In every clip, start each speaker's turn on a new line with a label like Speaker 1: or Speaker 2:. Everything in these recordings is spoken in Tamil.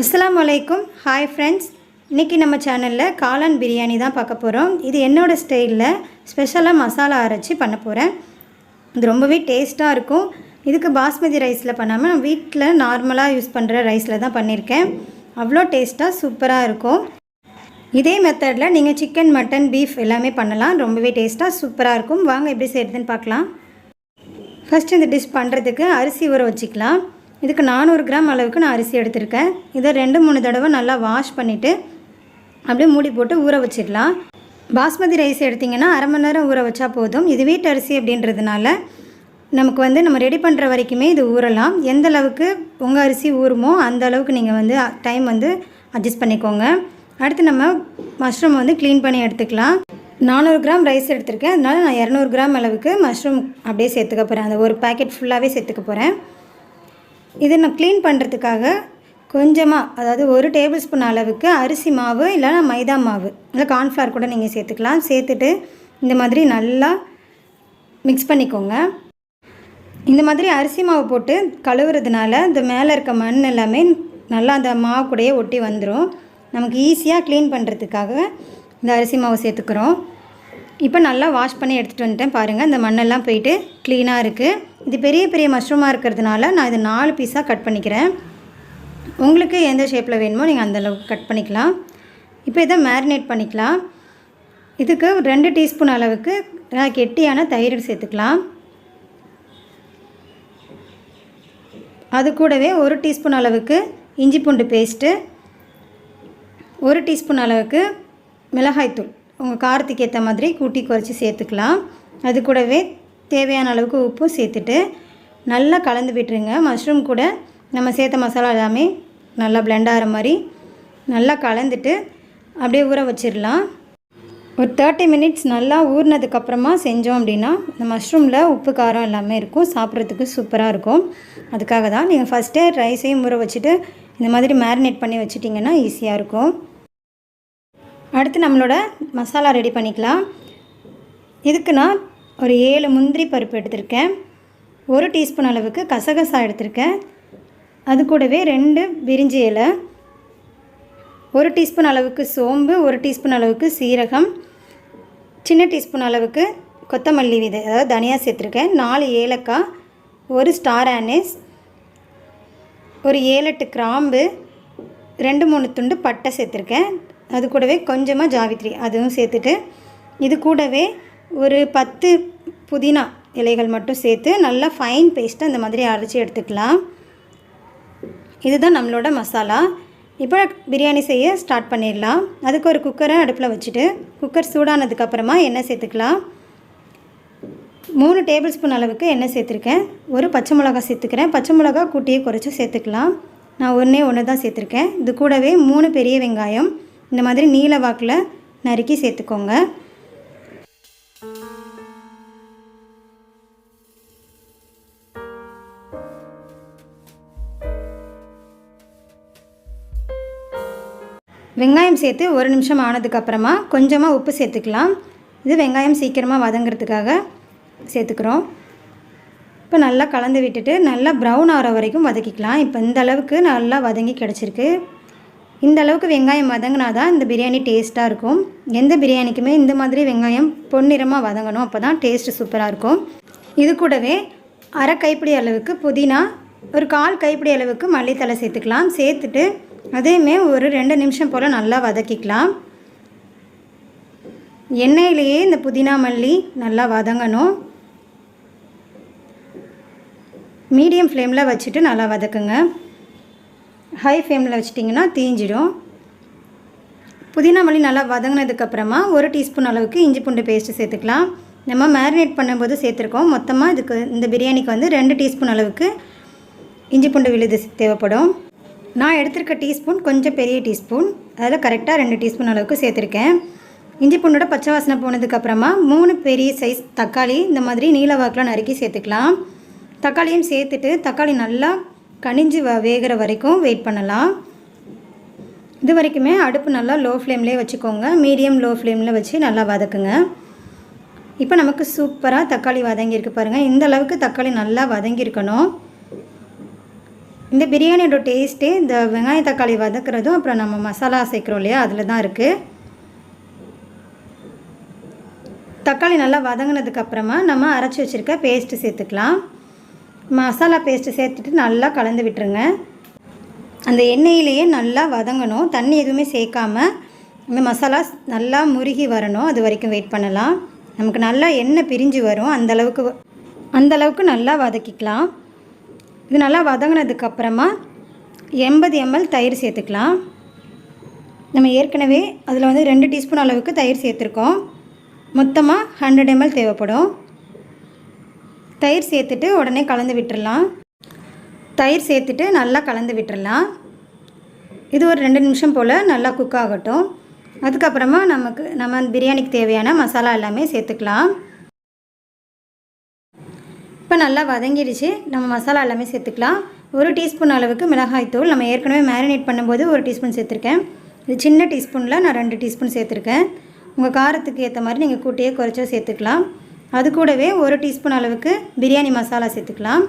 Speaker 1: அஸ்ஸலாமு அலைக்கும் ஹாய் ஃப்ரெண்ட்ஸ் இன்றைக்கி நம்ம சேனலில் காளான் பிரியாணி தான் பார்க்க போகிறோம் இது என்னோடய ஸ்டைலில் ஸ்பெஷலாக மசாலா அரைச்சி பண்ண போகிறேன் இது ரொம்பவே டேஸ்ட்டாக இருக்கும். இதுக்கு பாஸ்மதி ரைஸில் பண்ணாமல் வீட்டில் நார்மலாக யூஸ் பண்ணுற ரைஸில் தான் பண்ணியிருக்கேன் அவ்வளோ டேஸ்ட்டாக சூப்பராக இருக்கும். இதே மெத்தடில் நீங்கள் சிக்கன் மட்டன் பீஃப் எல்லாமே பண்ணலாம். ரொம்பவே டேஸ்ட்டாக சூப்பராக இருக்கும். வாங்க எப்படி செய்கிறதுன்னு பார்க்கலாம். ஃபஸ்ட் இந்த டிஷ் பண்ணுறதுக்கு அரிசி ஊற வச்சுக்கலாம். இதுக்கு நானூறு கிராம் அளவுக்கு நான் அரிசி எடுத்திருக்கேன். இதை ரெண்டு மூணு தடவை நல்லா வாஷ் பண்ணிவிட்டு அப்படியே மூடி போட்டு ஊற வச்சிடலாம். பாஸ்மதி ரைஸ் எடுத்திங்கன்னா அரை மணி நேரம் ஊற வச்சா போதும். இது வீட்டு அரிசி அப்படின்றதுனால நமக்கு வந்து நம்ம ரெடி பண்ணுற வரைக்குமே இது ஊறலாம். எந்த அளவுக்கு உங்கள் அரிசி ஊறுமோ அந்த அளவுக்கு நீங்கள் வந்து டைம் வந்து அட்ஜஸ்ட் பண்ணிக்கோங்க. அடுத்து நம்ம மஷ்ரூம் வந்து க்ளீன் பண்ணி எடுத்துக்கலாம். நானூறு கிராம் ரைஸ் எடுத்திருக்கேன். அதனால நான் இரநூறு கிராம் அளவுக்கு மஷ்ரூம் அப்படியே சேர்த்துக்க போகிறேன் அந்த ஒரு பேக்கெட் ஃபுல்லாகவே சேர்த்துக்க போகிறேன் இதை நான் க்ளீன் பண்ணுறதுக்காக கொஞ்சமாக அதாவது ஒரு டேபிள் ஸ்பூன் அளவுக்கு அரிசி மாவு இல்லைன்னா மைதா மாவு இல்லை கார்ன்ஃப்ளவர் கூட நீங்கள் சேர்த்துக்கலாம். சேர்த்துட்டு இந்த மாதிரி நல்லா மிக்ஸ் பண்ணிக்கோங்க. இந்த மாதிரி அரிசி மாவு போட்டு கழுவுறதுனால இந்த மேலே இருக்க மண் எல்லாமே நல்லா அந்த மாவு கூடயே ஒட்டி வந்துடும் நமக்கு ஈஸியாக க்ளீன் பண்ணுறதுக்காக இந்த அரிசி மாவு சேர்த்துக்கிறோம். இப்போ நல்லா வாஷ் பண்ணி எடுத்துகிட்டு வந்துட்டேன் பாருங்கள் இந்த மண்ணெல்லாம் போயிட்டு க்ளீனாக இருக்குது இது பெரிய பெரிய மஷ்ரூமாக இருக்கிறதுனால நான் இது நாலு பீஸாக கட் பண்ணிக்கிறேன். உங்களுக்கு எந்த ஷேப்பில் வேணுமோ நீங்கள் அந்தளவுக்கு கட் பண்ணிக்கலாம். இப்போ இதை மேரினேட் பண்ணிக்கலாம். இதுக்கு ரெண்டு டீஸ்பூன் அளவுக்கு கெட்டியான தயிர் சேர்த்துக்கலாம். அது கூடவே ஒரு டீஸ்பூன் அளவுக்கு இஞ்சி பூண்டு பேஸ்ட்டு ஒரு டீஸ்பூன் அளவுக்கு மிளகாய்த்தூள். உங்கள் காரத்துக்கு ஏற்ற மாதிரி கூட்டி குறைச்சி சேர்த்துக்கலாம். அது கூடவே தேவையான அளவுக்கு உப்பும் சேர்த்துட்டு நல்லா கலந்து விட்டுருங்க. மஷ்ரூம் கூட நம்ம சேர்த்த மசாலா எல்லாமே நல்லா பிளெண்ட் ஆகிற மாதிரி நல்லா கலந்துட்டு அப்படியே ஊற வச்சிடலாம். ஒரு தேர்ட்டி மினிட்ஸ் நல்லா ஊறினதுக்கப்புறமா செஞ்சோம் அப்படின்னா இந்த மஷ்ரூமில் உப்பு காரம் எல்லாமே இருக்கும். சாப்பிட்றதுக்கு சூப்பராக இருக்கும். அதுக்காக தான் நீங்கள் ஃபஸ்ட்டே ரைஸையும் ஊற வச்சுட்டு இந்த மாதிரி மேரினேட் பண்ணி வச்சிட்டிங்கன்னா ஈஸியாக இருக்கும். அடுத்து நம்மளோட மசாலா ரெடி பண்ணிக்கலாம். இதுக்கு நான் ஒரு ஏழு முந்திரி பருப்பு எடுத்திருக்கேன். ஒரு டீஸ்பூன் அளவுக்கு கசகசா எடுத்திருக்கேன். அது கூடவே ரெண்டு பிரிஞ்சி இலை. ஒரு டீஸ்பூன் அளவுக்கு சோம்பு ஒரு டீஸ்பூன் அளவுக்கு சீரகம் சின்ன டீஸ்பூன் அளவுக்கு கொத்தமல்லி விதை அதாவது தனியாக சேர்த்துருக்கேன். நாலு ஏலக்காய் ஒரு ஸ்டார் ஆனிஸ் ஒரு ஏழெட்டு கிராம்பு ரெண்டு மூணு துண்டு பட்டை சேர்த்துருக்கேன். அது கூடவே கொஞ்சமாக ஜாவித்ரி அதுவும் சேர்த்துட்டு. இது கூடவே ஒரு பத்து புதினா இலைகள் மட்டும் சேர்த்து நல்லா ஃபைன் பேஸ்ட்டு அந்த மாதிரி அரைச்சி எடுத்துக்கலாம். இதுதான் நம்மளோட மசாலா. இப்போ பிரியாணி செய்ய ஸ்டார்ட் பண்ணிடலாம். அதுக்கு ஒரு குக்கரை அடுப்பில் வச்சுட்டு குக்கர் சூடானதுக்கப்புறமா எண்ணெய் சேர்த்துக்கலாம். மூணு டேபிள் ஸ்பூன் அளவுக்கு எண்ணெய் சேர்த்துருக்கேன். ஒரு பச்சை மிளகா சேர்த்துக்கிறேன். பச்சை மிளகா கூட்டியே குறைச்சி சேர்த்துக்கலாம். நான் ஒன்றே ஒன்று தான் சேர்த்துருக்கேன். இது கூடவே மூணு பெரிய வெங்காயம். இந்த மாதிரி நீல வாக்கில் நறுக்கி சேர்த்துக்கோங்க. வெங்காயம் சேர்த்து ஒரு நிமிஷம் ஆனதுக்கப்புறமா கொஞ்சமாக உப்பு சேர்த்துக்கலாம். இது வெங்காயம் சீக்கிரமாக வதங்கிறதுக்காக சேர்த்துக்கிறோம். இப்போ நல்லா கலந்து விட்டுட்டு நல்லா ப்ரௌன் ஆகிற வரைக்கும் வதக்கிக்கலாம். இப்போ இந்த அளவுக்கு நல்லா வதங்கி கிடச்சிருக்கு. இந்த அளவுக்கு வெங்காயம் வதங்கினா தான் இந்த பிரியாணி டேஸ்ட்டாக இருக்கும். எந்த பிரியாணிக்குமே இந்த மாதிரி வெங்காயம் பொன்னிறமாக வதங்கணும். அப்போ தான் டேஸ்ட்டு சூப்பராக இருக்கும். இது கூடவே அரை கைப்பிடி அளவுக்கு புதினா ஒரு கால் கைப்பிடி அளவுக்கு மல்லித்தலை சேர்த்துக்கலாம். சேர்த்துட்டு அதையுமே ஒரு ரெண்டு நிமிஷம் போல் நல்லா வதக்கிக்கலாம். எண்ணெயிலேயே இந்த புதினா மல்லி நல்லா வதங்கணும். மீடியம் ஃப்ளேமில் வச்சுட்டு நல்லா வதக்குங்க. ஹை ஃப்ளேமில் வச்சிட்டிங்கன்னா தீஞ்சிடும். புதினா மல்லி நல்லா வதங்கினதுக்கப்புறமா ஒரு டீஸ்பூன் அளவுக்கு இஞ்சி பூண்டு பேஸ்ட்டு சேர்த்துக்கலாம். நம்ம மேரினேட் பண்ணும்போது சேர்த்துருக்கோம். மொத்தமாக இதுக்கு இந்த பிரியாணிக்கு வந்து ரெண்டு டீஸ்பூன் அளவுக்கு இஞ்சி பூண்டு விழுது தேவைப்படும். நான் எடுத்திருக்க டீஸ்பூன் கொஞ்சம் பெரிய டீஸ்பூன். அதில் கரெக்டாக ரெண்டு டீஸ்பூன் அளவுக்கு சேர்த்துருக்கேன். இஞ்சி பூண்டோட பச்சை வாசனை போனதுக்கப்புறமா மூணு பெரிய சைஸ் தக்காளி இந்த மாதிரி நீல வாக்கில் நறுக்கி சேர்த்துக்கலாம். தக்காளியும் சேர்த்துட்டு தக்காளி நல்லா கனிஞ்சு வ வேகிற வரைக்கும் வெயிட் பண்ணலாம். இது வரைக்குமே அடுப்பு நல்லா லோ ஃப்ளேம்லேயே வச்சுக்கோங்க. மீடியம் லோ ஃப்ளேமில் வச்சு நல்லா வதக்குங்க. இப்போ நமக்கு சூப்பராக தக்காளி வதங்கியிருக்கு பாருங்கள் இந்த அளவுக்கு தக்காளி நல்லா வதங்கியிருக்கணும். இந்த பிரியாணியோட டேஸ்ட்டே இந்த வெங்காய தக்காளி வதக்குறதும் அப்புறம் நம்ம மசாலா சேர்க்குறோம் இல்லையா அதில் தான் இருக்குது தக்காளி நல்லா வதங்கினதுக்கப்புறமா நம்ம அரைச்சி வச்சுருக்க பேஸ்ட்டு சேர்த்துக்கலாம். மசாலா பேஸ்ட்டு சேர்த்துட்டு நல்லா கலந்து விட்டுருங்க. அந்த எண்ணெயிலேயே நல்லா வதங்கணும். தண்ணி எதுவுமே சேர்க்காமல் இந்த மசாலா நல்லா முருகி வரணும். அது வரைக்கும் வெயிட் பண்ணலாம். நமக்கு நல்லா எண்ணெய் பிரிஞ்சு வரும். அந்தளவுக்கு அந்தளவுக்கு நல்லா வதக்கிக்கலாம். இது நல்லா வதங்கினதுக்கப்புறமா எண்பது எம்எல் தயிர் சேர்த்துக்கலாம். நம்ம ஏற்கனவே அதில் வந்து ரெண்டு டீஸ்பூன் அளவுக்கு தயிர் சேர்த்துருக்கோம். மொத்தமாக ஹண்ட்ரட் எம்எல் தேவைப்படும். தயிர் சேர்த்துட்டு உடனே கலந்து விட்டுடலாம் தயிர் சேர்த்துட்டு நல்லா கலந்து விட்டுடலாம் இது ஒரு ரெண்டு நிமிஷம் போல் நல்லா குக் ஆகட்டும். அதுக்கப்புறமா நமக்கு நம்ம பிரியாணிக்கு தேவையான மசாலா எல்லாமே சேர்த்துக்கலாம். இப்போ நல்லா வதங்கிடுச்சு நம்ம மசாலா எல்லாமே சேர்த்துக்கலாம். ஒரு டீஸ்பூன் அளவுக்கு மிளகாய்த்தூள் நம்ம ஏற்கனவே மேரினேட் பண்ணும்போது ஒரு டீஸ்பூன் சேர்த்துருக்கேன். இது சின்ன டீஸ்பூனில் நான் ரெண்டு டீஸ்பூன் சேர்த்துருக்கேன். உங்கள் காரத்துக்கு ஏற்ற மாதிரி நீங்கள் கூட்டியே குறைச்சோ சேர்த்துக்கலாம். அது கூடவே ஒரு டீஸ்பூன் அளவுக்கு பிரியாணி மசாலா சேர்த்துக்கலாம்.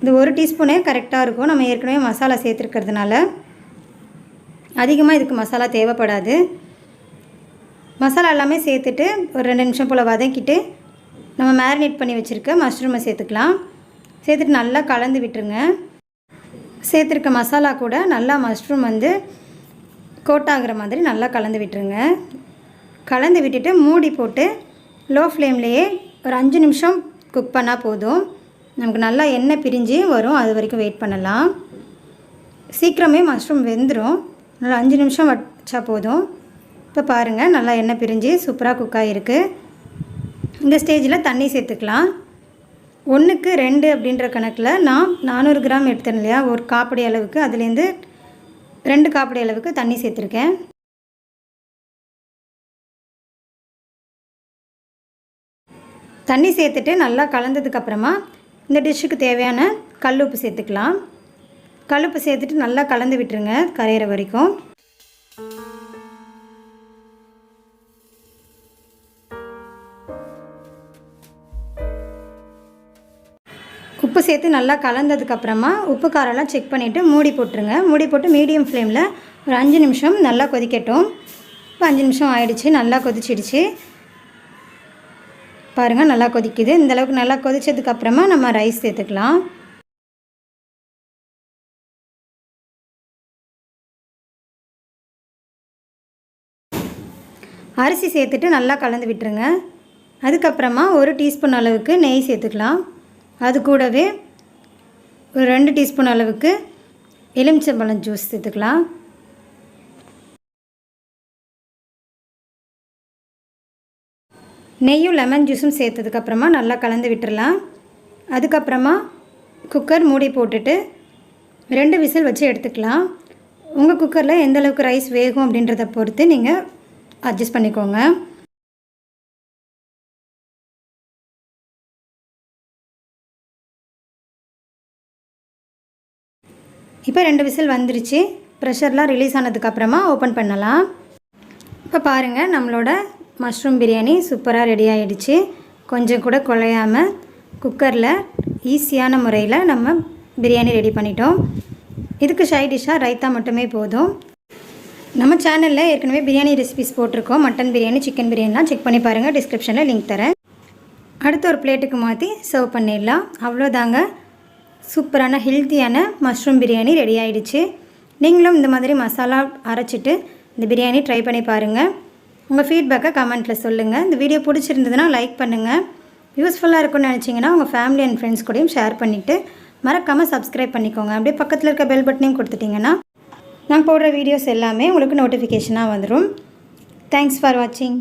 Speaker 1: இது ஒரு டீஸ்பூனே கரெக்டாக இருக்கும். நம்ம ஏற்கனவே மசாலா சேர்த்துருக்கிறதுனால. அதிகமாக இதுக்கு மசாலா தேவைப்படாது. மசாலா எல்லாமே சேர்த்துட்டு ஒரு ரெண்டு நிமிஷம் போல் வதக்கிட்டு நம்ம மேரினேட் பண்ணி வச்சுருக்க மஷ்ரூமை சேர்த்துக்கலாம். சேர்த்துட்டு நல்லா கலந்து விட்டுருங்க. சேர்த்துருக்க மசாலா கூட நல்லா மஷ்ரூம் வந்து கோட் மாதிரி நல்லா கலந்து விட்டுருங்க. கலந்து விட்டுட்டு மூடி போட்டு லோ ஃப்ளேம்லேயே ஒரு அஞ்சு நிமிஷம் குக் பண்ணால் போதும். நமக்கு நல்லா எண்ணெய் பிரிஞ்சு வரும். அது வரைக்கும் வெயிட் பண்ணலாம். சீக்கிரமே மஷ்ரூம் வெந்துடும் நல்லா அஞ்சு நிமிஷம் வச்சா போதும். இப்போ பாருங்கள் நல்லா எண்ணெய் பிரிஞ்சு சூப்பராக குக் ஆகிருக்கு இந்த ஸ்டேஜில் தண்ணி சேர்த்துக்கலாம். ஒன்றுக்கு ரெண்டு அப்படின்ற கணக்கில் நான் நானூறு கிராம் எடுத்தேன் இல்லையா? ஒரு காப்படி அளவுக்கு அதுலேருந்து ரெண்டு காப்படி அளவுக்கு தண்ணி சேர்த்துருக்கேன். தண்ணி சேர்த்துட்டு நல்லா கலந்ததுக்கப்புறமா இந்த டிஷ்ஷுக்கு தேவையான கல்லுப்பு சேர்த்துக்கலாம். கல்லுப்பு சேர்த்துட்டு நல்லா கலந்து விட்டுருங்க கரையிற வரைக்கும். உப்பு சேர்த்து நல்லா கலந்ததுக்கப்புறமா உப்பு காரம்லாம் செக் பண்ணிவிட்டு மூடி போட்டுருங்க. மூடி போட்டு மீடியம் ஃப்ளேமில் ஒரு அஞ்சு நிமிஷம் நல்லா கொதிக்கட்டும். இப்போ அஞ்சு நிமிஷம் ஆயிடுச்சு நல்லா கொதிச்சிடுச்சு. பாருங்கள் நல்லா கொதிக்குது. இந்த அளவுக்கு நல்லா கொதித்ததுக்கப்புறமா நம்ம ரைஸ் சேர்த்துக்கலாம். அரிசி சேர்த்துட்டு நல்லா கலந்து விட்டுருங்க. அதுக்கப்புறமா ஒரு டீஸ்பூன் அளவுக்கு நெய் சேர்த்துக்கலாம். அது கூடவே ஒரு ரெண்டு டீஸ்பூன் அளவுக்கு எலுமிச்சம்பழம் ஜூஸ் சேர்த்துக்கலாம். நெய்யும் லெமன் ஜூஸும் சேர்த்ததுக்கப்புறமா நல்லா கலந்து விட்டுடலாம் அதுக்கப்புறமா குக்கர் மூடி போட்டுட்டு ரெண்டு விசில் வச்சு எடுத்துக்கலாம். உங்கள் குக்கரில் எந்த அளவுக்கு ரைஸ் வேகும் அப்படின்றத பொறுத்து நீங்கள் அட்ஜஸ்ட் பண்ணிக்கோங்க. இப்போ ரெண்டு விசில் வந்துருச்சு. ப்ரெஷர்லாம் ரிலீஸ் ஆனதுக்கப்புறமா ஓப்பன் பண்ணலாம். இப்போ பாருங்கள் நம்மளோட மஷ்ரூம் பிரியாணி சூப்பராக ரெடி ஆகிடுச்சு கொஞ்சம் கூட குழையாமல் குக்கரில் ஈஸியான முறையில் நம்ம பிரியாணி ரெடி பண்ணிட்டோம். இதுக்கு சைட் டிஷ்ஷாக ரைத்தா மட்டுமே போதும். நம்ம சேனலில் ஏற்கனவே பிரியாணி ரெசிபிஸ் போட்டிருக்கோம். மட்டன் பிரியாணி சிக்கன் பிரியாணிலாம் செக் பண்ணி பாருங்கள் டிஸ்கிரிப்ஷனில் லிங்க் தரேன். அடுத்த ஒரு பிளேட்டுக்கு மாற்றி சர்வ் பண்ணிடலாம். அவ்வளோதாங்க. சூப்பரான ஹெல்த்தியான மஷ்ரூம் பிரியாணி ரெடி ஆகிடுச்சு நீங்களும் இந்த மாதிரி மசாலா அரைச்சிட்டு இந்த பிரியாணி ட்ரை பண்ணி பாருங்கள் உங்கள் ஃபீட்பேக்கை கமெண்ட்டில் சொல்லுங்கள் இந்த வீடியோ பிடிச்சிருந்ததுன்னா லைக் பண்ணுங்கள் யூஸ்ஃபுல்லாக இருக்கும்னு நினச்சிங்கன்னா உங்கள் ஃபேமிலி அண்ட் ஃப்ரெண்ட்ஸ் கூடயும் ஷேர் பண்ணிவிட்டு மறக்காமல் சப்ஸ்கிரைப் பண்ணிக்கோங்க. அப்படியே பக்கத்தில் இருக்க பெல் பட்டனையும் கொடுத்துட்டிங்கன்னா நான் போடுற வீடியோஸ் எல்லாமே உங்களுக்கு நோட்டிஃபிகேஷனாக வந்துடும் தேங்க்ஸ் ஃபார் வாட்சிங்